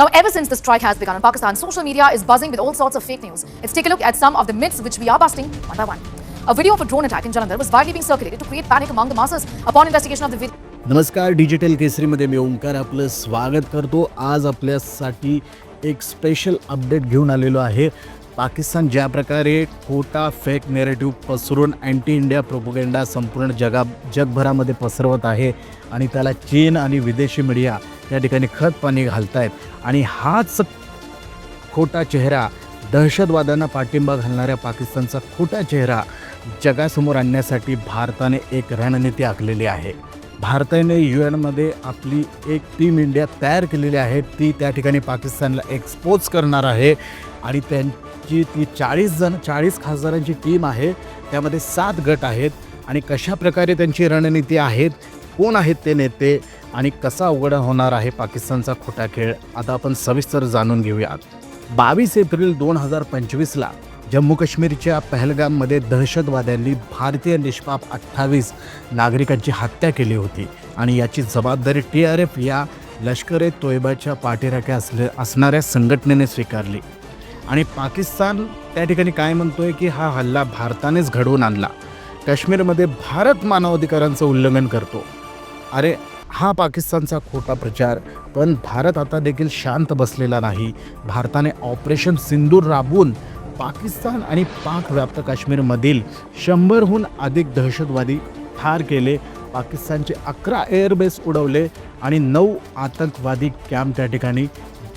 Now, ever since the strike has begun in Pakistan, social media is buzzing with all sorts of fake news. Let's take a look at some of the myths which we are busting one by one. A video of a drone attack in Jalandhar was widely being circulated to create panic among the masses. Upon investigation of the video, नमस्कार digital केसरीमध्ये मी ओंकार आपलं स्वागत करतो आज आपल्यासाठी एक special update घेऊन आलेलो आहे पाकिस्तान ज्या प्रकारे खोटा फेक नेरेटिव्ह पसरून अँटी इंडिया प्रोपोगेंडा संपूर्ण जगा जगभरामध्ये पसरवत आहे आणि त्याला चीन आणि विदेशी मीडिया या ठिकाणी खत पाणी घालत आहेत आणि हाच खोटा चेहरा दहशतवाद्यांना पाठिंबा घालणाऱ्या पाकिस्तानचा खोटा चेहरा जगासमोर आणण्यासाठी भारताने एक रणनीती आखलेली आहे. भारताने यू एनमध्ये आपली एक टीम इंडिया तयार केलेली आहे. ती त्या ठिकाणी पाकिस्तानला एक्सपोज करणार आहे. आणि त्यांची ती चाळीस जण चाळीस खासदारांची टीम आहे. त्यामध्ये सात गट आहेत. आणि कशा प्रकारे त्यांची रणनीती आहेत कोण आहेत ते नेते आणि कसा उघड होणार आहे पाकिस्तानचा खोटा खेळ आता आपण सविस्तर जाणून घेऊयात. बावीस एप्रिल दोन हजार पंचवीसला जम्मू काश्मीरच्या पहलगाममध्ये दहशतवाद्यांनी भारतीय निष्पाप अठ्ठावीस नागरिकांची हत्या केली होती आणि याची जबाबदारी टी आर एफ या लष्कर ए तोयबाच्या पाठीराख्या असले असणाऱ्या संघटनेने स्वीकारली. आणि पाकिस्तान त्या ठिकाणी काय म्हणतोय की हा हल्ला भारतानेच घडवून आणला. काश्मीरमध्ये भारत मानवाधिकारांचं उल्लंघन करतो. अरे हा पाकिस्तानचा खोटा प्रचार पण भारत आता देखील शांत बसलेला नाही. भारताने ऑपरेशन सिंदूर राबवून पाकिस्तान आणि पाक व्याप्त काश्मीरमधील शंभरहून अधिक दहशतवादी ठार केले. पाकिस्तानचे अकरा एअरबेस उडवले आणि नऊ आतंकवादी कॅम्प त्या ठिकाणी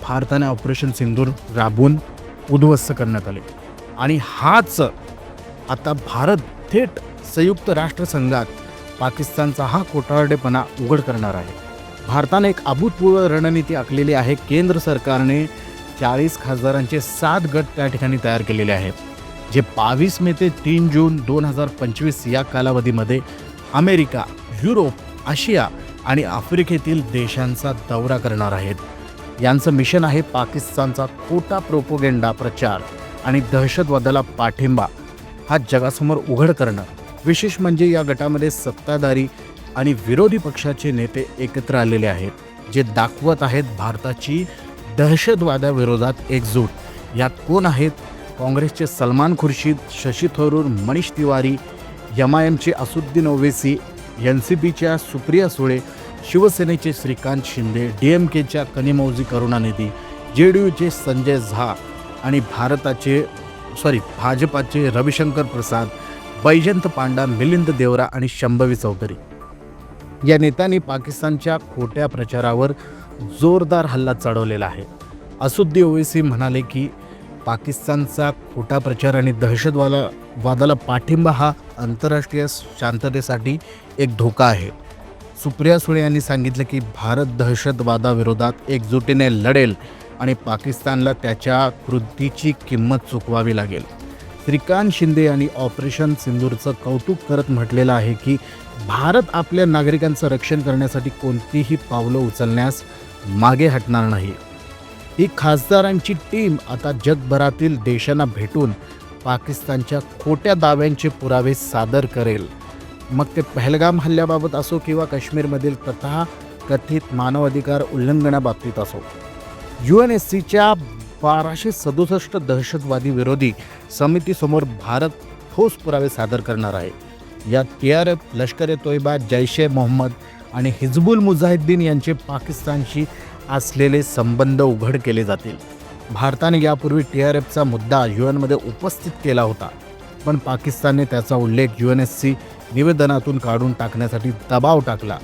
भारताने ऑपरेशन सिंदूर राबवून उद्ध्वस्त करण्यात आले. आणि हाच आता भारत थेट संयुक्त राष्ट्रसंघात पाकिस्तानचा हा कोटारडेपणा उघड करणार आहे. भारताने एक अभूतपूर्व रणनीती आखलेली आहे. केंद्र सरकारने चाळीस खासदारांचे सात गट त्या ठिकाणी तयार केलेले आहेत. जे बावीस मे ते तीन जून दोन हजार पंचवीस या कालावधीमध्ये अमेरिका युरोप आशिया आणि आफ्रिकेतील देशांचा दौरा करणार आहेत. यांचं मिशन आहे पाकिस्तानचा खोटा प्रोपोगेंडा प्रचार आणि दहशतवादाला पाठिंबा. हा जगासमोर उघड करणं. विशेष म्हणजे या गटामध्ये सत्ताधारी आणि विरोधी पक्षाचे नेते एकत्र आलेले आहेत जे दाखवत आहेत भारताची दहशतवादाविरोधात एकजूट. यात कोण आहेत? काँग्रेसचे सलमान खुर्शीद शशी थरूर मनीष तिवारी एम आय एमचे असुद्दीन ओवेसी एन सी पीच्या सुप्रिया सुळे शिवसेनेचे श्रीकांत शिंदे डी एम केच्या कनिमौजी करुणानिधी जे डी यूचे संजय झा आणि भारताचे सॉरी भाजपाचे रविशंकर प्रसाद बैजंत पांडा मिलिंद देवरा आणि शंभवी चौधरी. या नेत्यांनी पाकिस्तानच्या खोट्या प्रचारावर जोरदार हल्ला चढवलेला आहे. असुद्दी ओवेसी म्हणाले की पाकिस्तानचा खोटा प्रचार आणि दहशतवादा वादाला पाठिंबा हा आंतरराष्ट्रीय शांततेसाठी एक धोका आहे. सुप्रिया सुळे यांनी सांगितलं की भारत दहशतवादाविरोधात एकजुटीने लढेल आणि पाकिस्तानला त्याच्या कृतीची किंमत चुकवावी लागेल. श्रीकांत शिंदे यांनी ऑपरेशन सिंदूरचं कौतुक करत म्हटलेलं आहे की भारत आपल्या नागरिकांचं रक्षण करण्यासाठी कोणतीही पावलं उचलण्यास मागे हटणार नाही. ही खासदारांची टीम आता जगभरातील देशांना भेटून पाकिस्तानच्या खोट्या दाव्यांचे पुरावे सादर करेल. मग ते पहलगाम हल्ल्याबाबत असो किंवा काश्मीरमधील तथा कथित मानवाधिकार उल्लंघनाबाबतीत असो. यू एन एस सीच्या बाराशे सदुसष्ट दहशतवादी विरोधी समितीसमोर भारत ठोस पुरावे सादर करणार आहे. यात टी आर एफ लष्कर ए तोयबा जैश ए मोहम्मद आणि हिजबुल मुजाहिद्दीन यांचे पाकिस्तानशी असलेले संबंध उघड केले जातील. भारताने यापूर्वी टी आर एफचा मुद्दा यू एनमध्ये उपस्थित केला होता. पण पाकिस्तानने त्याचा उल्लेख यू एन एस सी निवेदनातून काढून टाकण्यासाठी दबाव टाकला.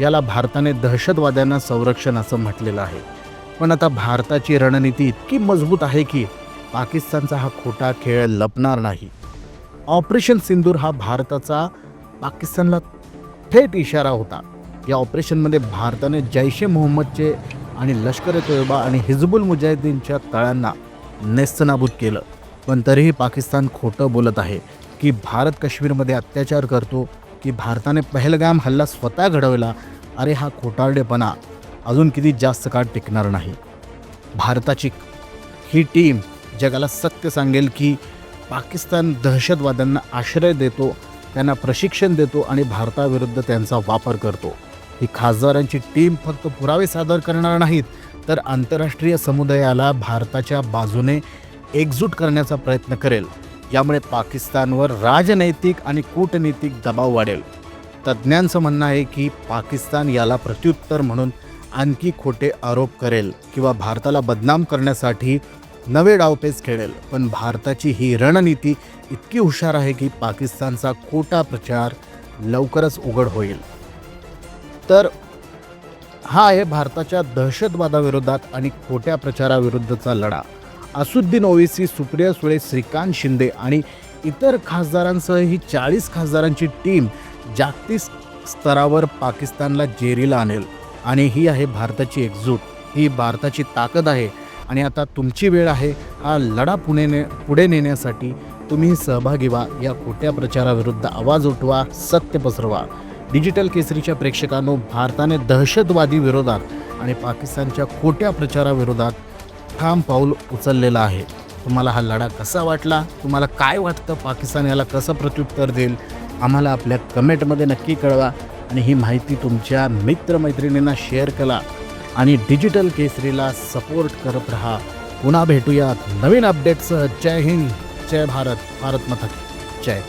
याला भारताने दहशतवाद्यांना संरक्षण असं म्हटलेलं आहे. पण आता भारताची रणनीती इतकी मजबूत आहे की पाकिस्तानचा हा खोटा खेळ लपणार नाही. ऑपरेशन सिंदूर हा भारताचा पाकिस्तानला थेट इशारा होता. या ऑपरेशनमध्ये भारताने जैश ए मोहम्मदचे आणि लष्कर ए तोयबा आणि हिजबुल मुजाहिद्दीनच्या तळांना नेस्तनाबूत केलं. पण तरीही पाकिस्तान खोटं बोलत आहे की भारत काश्मीरमध्ये अत्याचार करतो की भारताने पहलगाम हल्ला स्वतः घडवला. अरे हा खोटारडेपणा. अजून किती जास्त काळ टिकणार नाही. भारताची ही टीम जगाला सत्य सांगेल की पाकिस्तान दहशतवाद्यांना आश्रय देतो त्यांना प्रशिक्षण देतो आणि भारताविरुद्ध त्यांचा वापर करतो. ही खासदारांची टीम फक्त पुरावे सादर करणार नाहीत तर आंतरराष्ट्रीय समुदायाला भारताच्या बाजूने एकजूट करण्याचा प्रयत्न करेल. यामुळे पाकिस्तानवर राजनैतिक आणि कूटनीतिक दबाव वाढेल. तज्ज्ञांचं म्हणणं आहे की पाकिस्तान याला प्रत्युत्तर म्हणून आणखी खोटे आरोप करेल किंवा भारताला बदनाम करण्यासाठी नवे डावपेच खेळेल. पण भारताची ही रणनीती इतकी हुशार आहे की पाकिस्तानचा खोटा प्रचार लवकरच उघड होईल. तर हा आहे भारताच्या दहशतवादाविरोधात आणि खोट्या प्रचाराविरुद्धचा लढा. असुद्दीन ओवेसी सुप्रिया सुळे श्रीकांत शिंदे आणि इतर खासदारांसह ही चाळीस खासदारांची टीम जागतिक स्तरावर पाकिस्तानला जेरीला आणेल. आणि ही आहे भारताची एकजूट. ही भारताची ताकद आहे. आणि आता तुमची वेळ आहे. हा लढा पुणे ने पुढे नेण्यासाठी तुम्ही सहभागी व्हा. या खोट्या प्रचाराविरुद्ध आवाज उठवा सत्य पसरवा. डिजिटल केसरीच्या प्रेक्षकांनो भारताने दहशतवादी विरोधात आणि पाकिस्तानच्या खोट्या प्रचाराविरोधात ठाम पाऊल उचललेलं आहे. तुम्हाला हा लढा कसा वाटला? तुम्हाला काय वाटतं? पाकिस्तान याला कसं प्रत्युत्तर देईल? आम्हाला आपल्या कमेंटमध्ये नक्की कळवा. आणि ही माहिती तुमच्या मित्रमैत्रिणींना शेअर करा आणि डिजिटल केसरीला सपोर्ट करत राहा. पुन्हा भेटूयात नवीन अपडेटसह जय हिंद जय भारत भारत मथक जय.